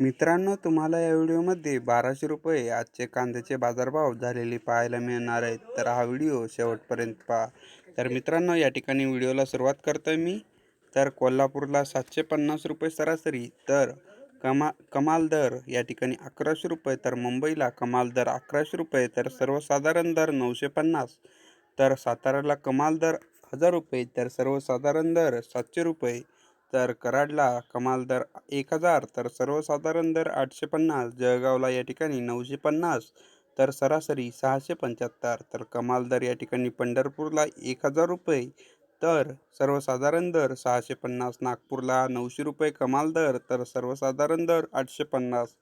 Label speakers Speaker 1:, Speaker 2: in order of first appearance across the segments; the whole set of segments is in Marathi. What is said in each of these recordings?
Speaker 1: मित्रांनो तुम्हाला या व्हिडिओमध्ये बाराशे रुपये आजचे कांद्याचे बाजारभाव झालेले पाहायला मिळणार आहेत. तर हा व्हिडिओ शेवटपर्यंत पहा. तर मित्रांनो या ठिकाणी व्हिडिओला सुरुवात करतो आहे मी. तर कोल्हापूरला सातशे पन्नास रुपये सरासरी तर कमा कमाल दर या ठिकाणी अकराशे रुपये तर मुंबईला कमाल दर अकराशे रुपये तर सर्वसाधारण दर नऊशे पन्नास तर साताऱ्याला कमाल दर हजार रुपये तर सर्वसाधारण दर सातशे रुपये तर कराडला कमाल दर एक हजार तर सर्वसाधारण दर आठशे पन्नास जळगावला या ठिकाणी नऊशे पन्नास तर सरासरी सहाशे पंच्याहत्तर तर कमाल दर या ठिकाणी पंढरपूरला एक हजार रुपये तर सर्वसाधारण दर सहाशे पन्नास नागपूरला नऊशे रुपये कमाल दर तर सर्वसाधारण दर आठशे पन्नास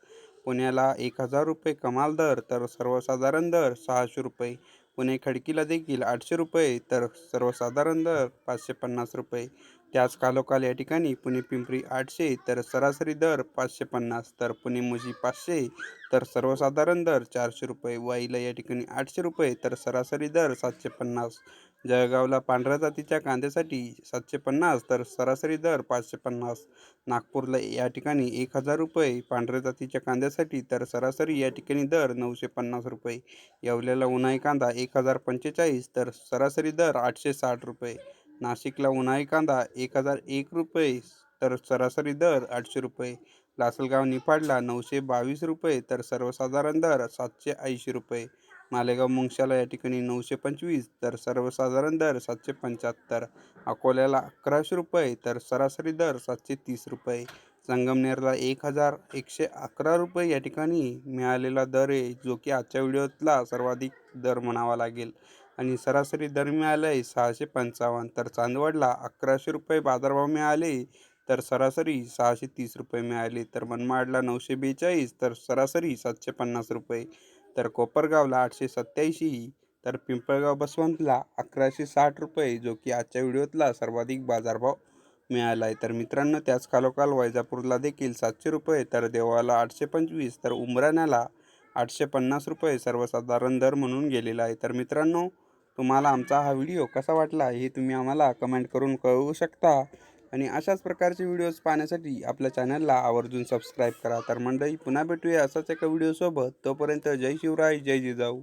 Speaker 1: पुण्याला एक हजार रुपये कमाल दर तर सर्वसाधारण दर सहाशे रुपये पुणे खडकीला देखील आठशे रुपये तर सर्वसाधारण दर पाचशे पन्नास रुपये. त्याच कालोकाल या ठिकाणी पुणे पिंपरी आठशे तर सरासरी दर पाचशे पन्नास तर पुणे मुजी पाचशे तर सर्वसाधारण दर चारशे रुपये. वाईला या ठिकाणी आठशे रुपये तर सरासरी दर सातशे पन्नास. जळगावला पांढऱ्या जातीच्या कांद्यासाठी सातशे पन्नास तर सरासरी दर पाचशे पन्नास. नागपूरला या ठिकाणी एक हजार रुपये पांढऱ्या जातीच्या कांद्यासाठी तर सरासरी या ठिकाणी दर नऊशे पन्नास रुपये. येवल्याला उन्हाळी कांदा एक हजार पंचेचाळीस तर सरासरी दर आठशे साठ रुपये. नाशिकला उन्हाळी कांदा एक हजार एक रुपये तर सरासरी दर आठशे रुपये. लासलगाव निफाडला नऊशे बावीस रुपये तर सर्वसाधारण दर सातशे ऐंशी रुपये. मालेगाव मुंगशाला या ठिकाणी नऊशे पंचवीस तर सर्वसाधारण दर सातशे पंच्याहत्तर अकोल्याला अकराशे रुपये तर सरासरी दर सातशे तीस रुपये. संगमनेरला एक हजार एकशे अकरा रुपये या ठिकाणी मिळालेला दर आहे जो की आजच्या व्हिडिओतला सर्वाधिक दर म्हणावा लागेल. आणि सरासरी दर मिळाला आहे सहाशे पंचावन्न तर चांदवडला अकराशे रुपये बाजारभाव मिळाले तर सरासरी सहाशे तीस रुपये मिळाले. तर मनमाडला नऊशे बेचाळीस तर सरासरी सातशे पन्नास रुपये. तर कोपरगावला आठशे सत्याऐंशी तर पिंपळगाव बसवंतला अकराशे साठ रुपये जो की आजच्या व्हिडिओतला सर्वाधिक बाजारभाव मिळाला आहे तर मित्रांनो त्याच खालोखाल वैजापूरला देखील सातशे रुपये तर देवाला आठशे पंचवीस तर उमराण्याला आठशे पन्नास रुपये सर्वसाधारण दर म्हणून गेलेला आहे. तर मित्रांनो तुम्हाला आमचा हा व्हिडिओ कसा वाटला हे तुम्ही आम्हाला कमेंट करून कळवू शकता. आणि अशाच प्रकारचे व्हिडिओज पाहण्यासाठी आपल्या चॅनलला आवर्जून सबस्क्राईब करा. तर मंडळी पुन्हा भेटूया असाच एका व्हिडिओसोबत तोपर्यंत जय शिवराय जय जिजाऊ.